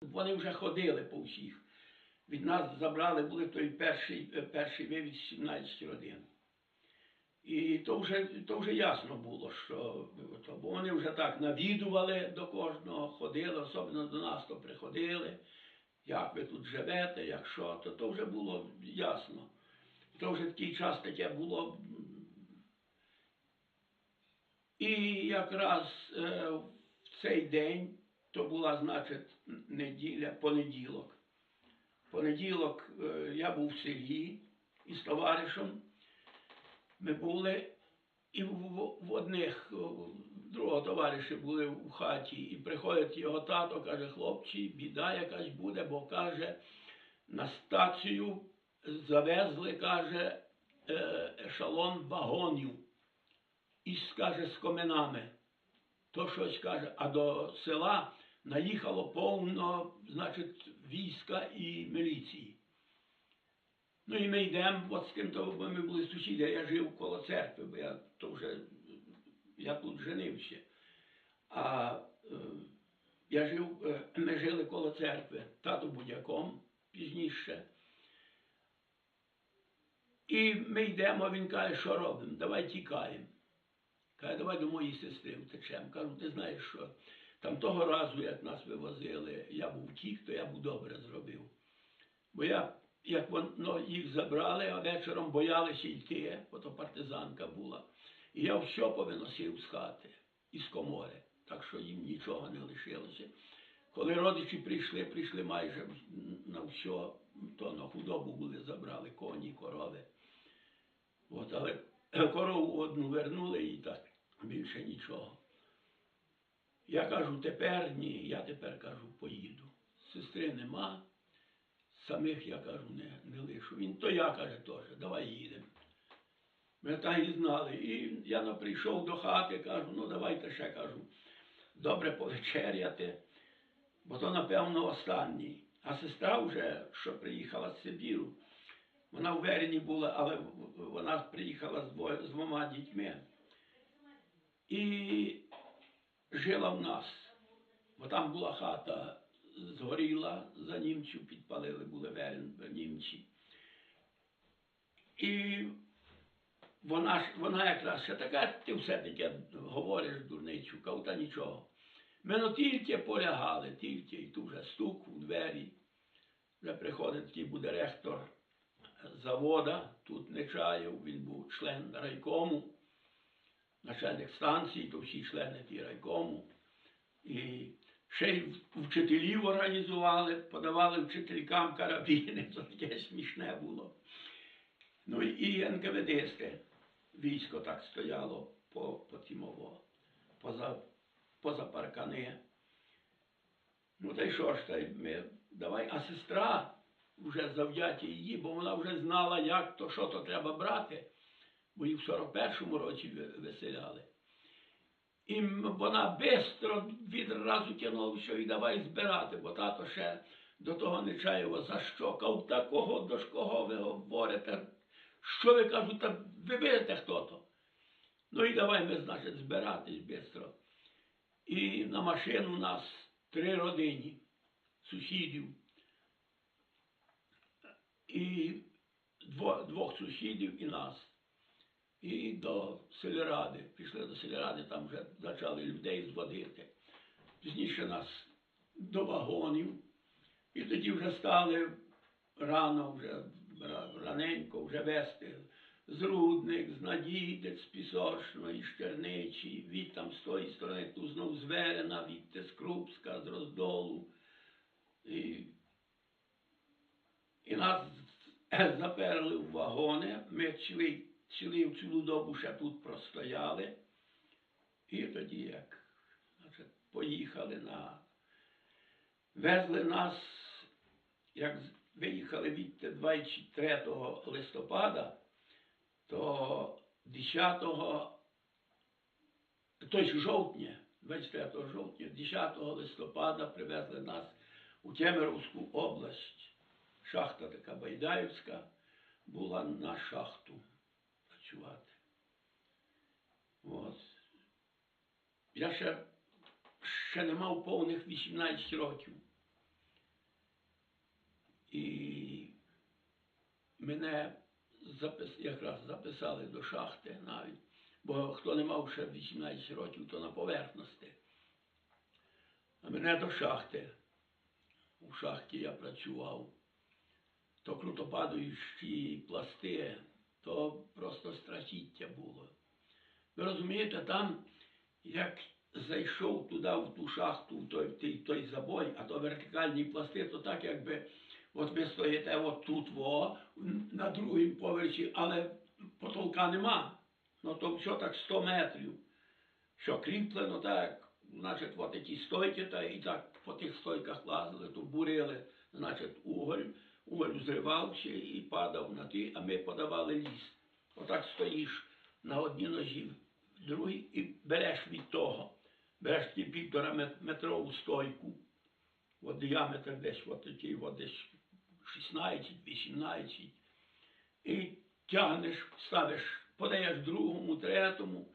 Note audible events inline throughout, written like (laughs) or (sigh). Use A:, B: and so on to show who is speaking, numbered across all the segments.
A: Вони вже ходили по всіх. Від нас забрали, були той перший, е, перший вивіз 17 родин. І то вже, то вже ясно було, що то, бо вони вже так навідували до кожного, ходили, особливо до нас то приходили, як ви тут живете, як що, то, то вже було ясно. То вже такий час таке було. І якраз е, в цей день, то була, значить, неділя, понеділок. Понеділок е, я був в селі із товаришем. Ми були і в, одних другого товариша були в хаті, і приходить його тато, каже, хлопці, біда якась буде, бо каже, на стацію завезли, каже, е, ешелон вагонів із, каже, з коминами. То щось каже, а до села наїхало повно, значить, війська і міліції. Ну і ми йдемо, от з ким то бо ми були сусіди, я жив коло церкви, бо я то вже я тут женився. А е, я жив, е, ми жили коло церкви, тато будяком пізніше. І ми йдемо, він каже, що робимо? Давай тікаємо. Каже, давай до моєї сестри втечемо. Кажу, ти знаєш що? Там того разу, як нас вивозили, я був втік, то я був добре зробив. Бо я, як воно їх забрали, а вечором боялися йти, бо то партизанка була. І я все повиносив з хати, із комори, так що їм нічого не лишилося. Коли родичі прийшли, прийшли майже на все, то на худобу були забрали, коні, корови. От, але (clears throat) корову одну вернули і так більше нічого. Я кажу, тепер ні, я тепер кажу, поїду. Сестри нема, самих я кажу, не, не лишу. Він то я каже теж, давай їдемо. Ми так і знали. І я прийшов до хати, кажу, ну давайте ще кажу, добре повечеряти, бо то, напевно, останній. А сестра вже, що приїхала з Сибіру, вона в Верені була, але вона приїхала з двома дітьми. І жила в нас. Бо там була хата згоріла, за німців підпалили, були німці. І вона вона якраз ще така, ти все-таки говориш дурницю, кажу, та нічого. Ми ну тільки полягали, тільки, і тут вже стук у двері. Вже приходить такий буде ректор завода, тут Нечаєв, він був член райкому, начальник станції, то всі члени ті райкому. І ще й вчителів організували, подавали вчителькам карабіни, (laughs) то таке смішне було. Ну і НКВДсте військо так стояло по, по тімово, поза, поза паркани. Ну та й що ж, та ми, давай, а сестра вже завдяті її, бо вона вже знала, як то, що то треба брати, бо їх в 41-му році виселяли. І вона швидко відразу тягнула все і давай збирати, бо тато ще до того Нечаєва за що? Кав такого до ж кого ви говорите? Що ви кажуть, та ви видите хто то? Ну і давай ми, значить, збиратись швидко. І на машину нас три родині, сусідів. І дво, двох сусідів і нас. І до сільради. Пішли до сільради, там вже почали людей зводити. Пізніше нас до вагонів. І тоді вже стали рано, вже раненько вже вести з Рудник, з Надійдець, з Пісочної, з Черничі, від там з тої сторони, тут знов з Верена, від з Крупська, з Роздолу. І, і нас (clears throat) заперли в вагони. Ми цілий, цілий цілу добу ще тут простояли. І тоді як значить, поїхали на. Везли нас, як виїхали від 23 листопада, то 10 тобто жовтня, 23 жовтня, 10 листопада привезли нас у Кемеровську область. Шахта така Байдаївська була на шахту відчувати. От. Я ще ще не мав повних 18 років. І мене запис... якраз записали до шахти навіть, бо хто не мав ще 18 років, то на поверхності. А мене до шахти. У шахті я працював, то крутопадуючі пласти то просто страхіття було. Ви розумієте, там, як зайшов туди, в ту шахту, в той, той, той забой, а то вертикальні пласти, то так якби от ви стоїте от тут, во, на другому поверсі, але потолка нема. Ну то що так 100 метрів. Що кріплено так, значить, от такі стойки, та і так по тих стойках лазили, то бурили, значить, уголь, уголь зривався і падав на ті, а ми подавали ліс. Отак стоїш на одній ножі, другій і береш від того. Береш ті півтора метрову стойку, от діаметр десь от такий, от десь 16-18, і тягнеш, ставиш, подаєш другому, третьому,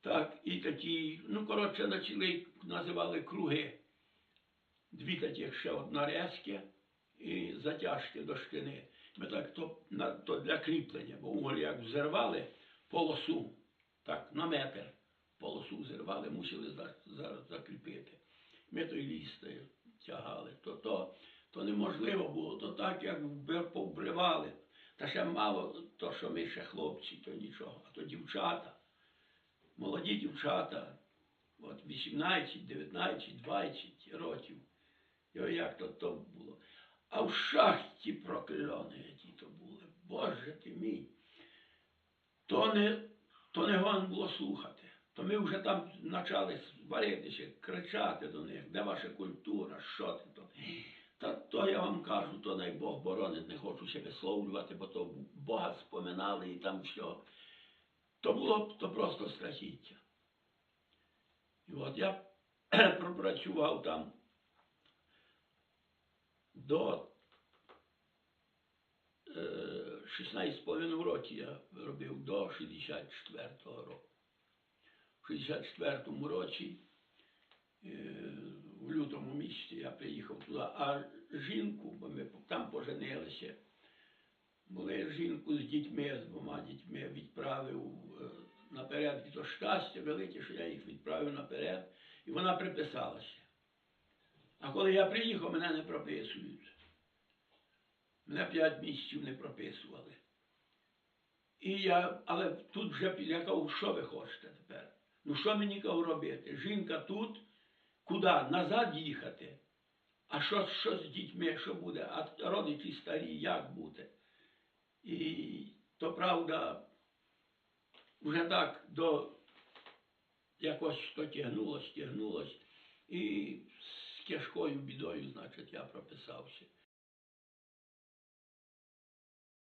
A: так, і такі, ну, коротше, почали, називали круги. Дві таких ще одна резьке і затяжки до шкини. Ми так то, на, то для кріплення, бо уголь як взірвали полосу, так, на метр полосу взірвали, мусили за, за, закріпити. Ми той ліс тягали. То, то, то неможливо було, то так, як повбривали. Та ще мало, то, що ми ще хлопці, то нічого, а то дівчата, молоді дівчата, от 18, 19, 20 років. І як то, то було. А в шахті прокляні які то були. Боже ти мій. То не, то не гон було слухати. То ми вже там почали сваритися, кричати до них, де ваша культура, що ти то. Та то я вам кажу, то най Бог боронить, не хочу ще висловлювати, бо то Бога споминали і там все. То було то просто страхіття. І от я (clears throat) пропрацював там до е, 16,5 років я робив до 64-го року. В 64-му році, е, в лютому місяці я приїхав туди, а жінку, бо ми там поженилися, були жінку з дітьми, з двома дітьми відправив е, наперед, і то щастя велике, що я їх відправив наперед, і вона приписалася. А коли я приїхав, мене не прописують. Мене п'ять місяців не прописували. І я, але тут вже я кажу, що ви хочете тепер? Ну що мені кажу робити? Жінка тут, куди? Назад їхати. А що, що з дітьми, що буде? А родичі старі, як буде? І то правда, вже так до якось то тягнулось, тягнулось. І тяжкою бідою, значить, я прописався.